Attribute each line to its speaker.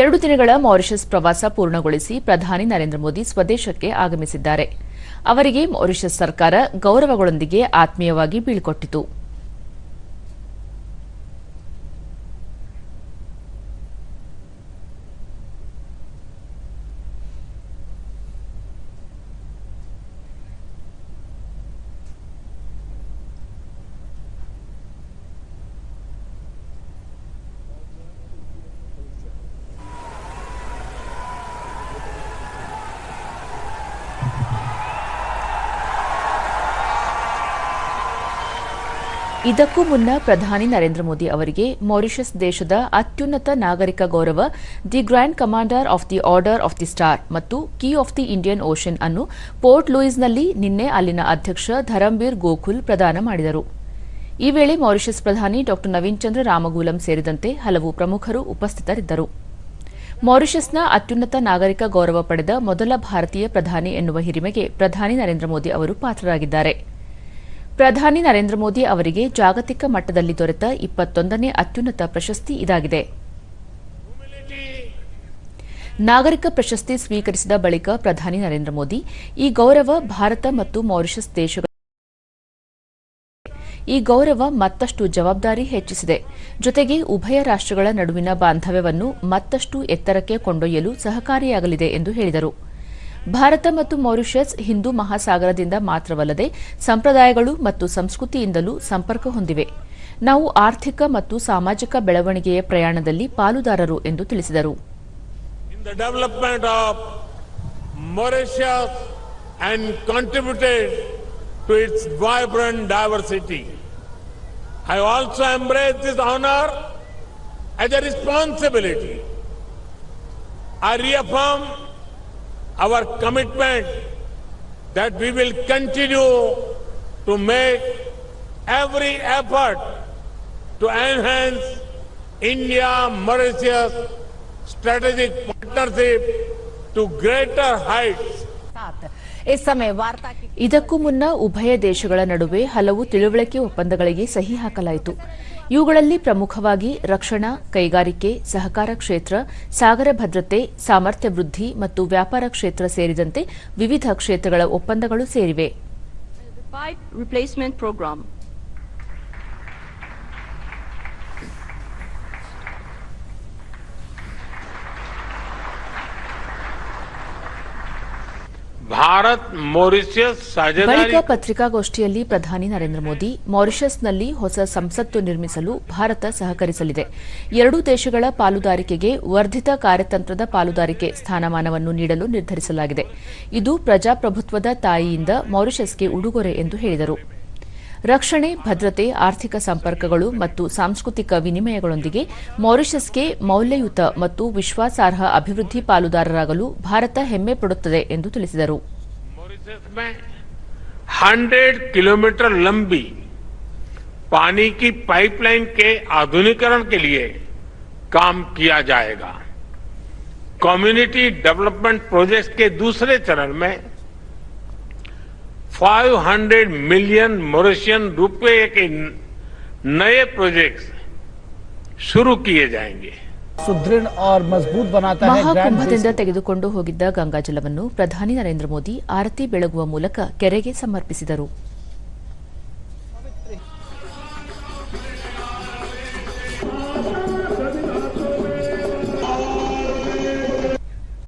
Speaker 1: ಎರಡು ದಿನಗಳ ಮಾರಿಷಸ್ ಪ್ರವಾಸ ಪೂರ್ಣಗೊಳಿಸಿ ಪ್ರಧಾನಿ ನರೇಂದ್ರ ಮೋದಿ ಸ್ವದೇಶಕ್ಕೆ ಆಗಮಿಸಿದ್ದಾರೆ. ಅವರಿಗೆ ಮಾರಿಷಸ್ ಸರ್ಕಾರ ಗೌರವಗಳೊಂದಿಗೆ ಆತ್ಮೀಯವಾಗಿ ಬೀಳ್ಕೊಟ್ಟಿತು. ಇದಕ್ಕೂ ಮುನ್ನ ಪ್ರಧಾನಿ ನರೇಂದ್ರ ಮೋದಿ ಅವರಿಗೆ ಮಾರಿಷಸ್ ದೇಶದ ಅತ್ಯುನ್ನತ ನಾಗರಿಕ ಗೌರವ, the grand commander of the order of the star ಮತ್ತು key of the Indian ocean ಅನ್ನು ಪೋರ್ಟ್ ಲೂಯಿಸ್ನಲ್ಲಿ ನಿನ್ನೆ ಅಲ್ಲಿನ ಅಧ್ಯಕ್ಷ ಧರಂಬೀರ್ ಗೋಖುಲ್ ಪ್ರದಾನ ಮಾಡಿದರು. ಈ ವೇಳೆ ಮಾರಿಷಸ್ ಪ್ರಧಾನಿ ಡಾ ನವೀನ್ ಚಂದ್ರ ರಾಮಗೂಲಂ ಸೇರಿದಂತೆ ಹಲವು ಪ್ರಮುಖರು ಉಪಸ್ಥಿತರಿದ್ದರು. ಮಾರಿಷಸ್ನ ಅತ್ಯುನ್ನತ ನಾಗರಿಕ ಗೌರವ ಪಡೆದ ಮೊದಲ ಭಾರತೀಯ ಪ್ರಧಾನಿ ಎನ್ನುವ ಹಿರಿಮೆಗೆ ಪ್ರಧಾನಿ ನರೇಂದ್ರ ಮೋದಿ ಅವರು ಪಾತ್ರರಾಗಿದ್ದಾರೆ. ಪ್ರಧಾನಿ ನರೇಂದ್ರ ಮೋದಿ ಅವರಿಗೆ ಜಾಗತಿಕ ಮಟ್ಟದಲ್ಲಿ ದೊರೆತ ಇಪ್ಪತ್ತೊಂದನೇ ಅತ್ಯುನ್ನತ ಪ್ರಶಸ್ತಿ ಇದಾಗಿದೆ. ನಾಗರಿಕ ಪ್ರಶಸ್ತಿ ಸ್ವೀಕರಿಸಿದ ಬಳಿಕ ಪ್ರಧಾನಿ ನರೇಂದ್ರ ಮೋದಿ, ಈ ಗೌರವ ಭಾರತ ಮತ್ತು ಮಾರಿಷಸ್ ದೇಶಗಳ ಈ ಗೌರವ ಮತ್ತಷ್ಟು ಜವಾಬ್ದಾರಿ ಹೆಚ್ಚಿಸಿದೆ. ಜೊತೆಗೆ ಉಭಯ ರಾಷ್ಟಗಳ ನಡುವಿನ ಬಾಂಧವ್ಯವನ್ನು ಮತ್ತಷ್ಟು ಎತ್ತರಕ್ಕೆ ಕೊಂಡೊಯ್ಯಲು ಸಹಕಾರಿಯಾಗಲಿದೆ ಎಂದು ಹೇಳಿದರು. ಭಾರತ ಮತ್ತು 모ರಿಸ್ಸ್ ಹಿಂದೂ ಮಹಾಸಾಗರದಿಂದ ಮಾತ್ರವಲ್ಲದೆ ಸಂಪ್ರದಾಯಗಳು ಮತ್ತು ಸಂಸ್ಕೃತಿಯಿಂದಲೂ ಸಂಪರ್ಕ ಹೊಂದಿವೆ. ನಾವು ಆರ್ಥಿಕ ಮತ್ತು ಸಾಮಾಜಿಕ ಬೆಳವಣಿಗೆಯ ಪ್ರಯಾಣದಲ್ಲಿ ಪಾಲುದಾರರು ಎಂದು ತಿಳಿಸಿದರು.
Speaker 2: In the development of Mauritius and contributed to its diversity I also this honour as a responsibility reaffirm our commitment that we will continue to make every effort to enhance India Mauritius strategic partnership to greater heights.
Speaker 3: इस समय वार्ता
Speaker 1: ಇದಕ್ಕೂ ಮುನ್ನ ಉಭಯ ದೇಶಗಳ ನಡುವೆ ಹಲವು ತಿಳುವಳಿಕೆ ಇವುಗಳಲ್ಲಿ ಪ್ರಮುಖವಾಗಿ ರಕ್ಷಣಾ, ಕೈಗಾರಿಕೆ, ಸಹಕಾರ ಕ್ಷೇತ್ರ, ಸಾಗರ ಭದ್ರತೆ, ಸಾಮರ್ಥ್ಯ ವೃದ್ಧಿ ಮತ್ತು ವ್ಯಾಪಾರ ಕ್ಷೇತ್ರ ಸೇರಿದಂತೆ ವಿವಿಧ ಕ್ಷೇತ್ರಗಳ ಒಪ್ಪಂದಗಳು ಸೇರಿವೆ.
Speaker 2: ಭಾರತ್
Speaker 1: ಬಳಿಕ ಪತ್ರಿಕಾಗೋಷ್ಠಿಯಲ್ಲಿ ಪ್ರಧಾನಿ ನರೇಂದ್ರ ಮೋದಿ ಮಾರಿಷಸ್ನಲ್ಲಿ ಹೊಸ ಸಂಸತ್ತು ನಿರ್ಮಿಸಲು ಭಾರತ ಸಹಕರಿಸಲಿದೆ. ಎರಡೂ ದೇಶಗಳ ಪಾಲುದಾರಿಕೆಗೆ ವರ್ಧಿತ ಕಾರ್ಯತಂತ್ರದ ಪಾಲುದಾರಿಕೆ ಸ್ಥಾನಮಾನವನ್ನು ನೀಡಲು ನಿರ್ಧರಿಸಲಾಗಿದೆ. ಇದು ಪ್ರಜಾಪ್ರಭುತ್ವದ ತಾಯಿಯಿಂದ ಮಾರಿಷಸ್ಗೆ ಉಡುಗೊರೆ ಎಂದು ಹೇಳಿದರು. ರಕ್ಷಣೆ ಭದ್ರತೆ ಆರ್ಥಿಕ ಸಂಪರ್ಕಗಳು ಮತ್ತು ಸಾಂಸ್ಕೃತಿಕ ವಿನಿಮಯಗಳೊಂದಿಗೆ ಮಾರಿಷಸ್ಗೆ ಮೌಲ್ಯಯುತ ಮತ್ತು ವಿಶ್ವಾಸಾರ್ಹ ಅಭಿವೃದ್ಧಿ ಪಾಲುದಾರರಾಗಲು ಭಾರತ ಹೆಮ್ಮೆ ಪಡುತ್ತದೆ ಎಂದು ತಿಳಿಸಿದರು
Speaker 2: मॉरिशस में 100 किलोमीटर लंबी पानी की पाइपलाइन के आधुनिकीकरण के लिए काम किया जाएगा कम्युनिटी डेवलपमेंट प्रोजेक्ट के दूसरे चरण में 500 मिलियन मॉरिशियन रुपए के नए प्रोजेक्ट्स शुरू किए जाएंगे
Speaker 4: सुदृढ़ और मजबूत बनाता है ग्रैंड
Speaker 1: ಮಹಾಕುಂಭದಿಂದ ತೆಗೆದುಕೊಂಡು ಹೋಗಿದ್ದ ಗಂಗಾಜಲವನ್ನು ಪ್ರಧಾನಿ ನರೇಂದ್ರ ಮೋದಿ ಆರತಿ ಬೆಳಗುವ ಮೂಲಕ ಕೆರೆಗೆ ಸಮರ್ಪಿಸಿದರು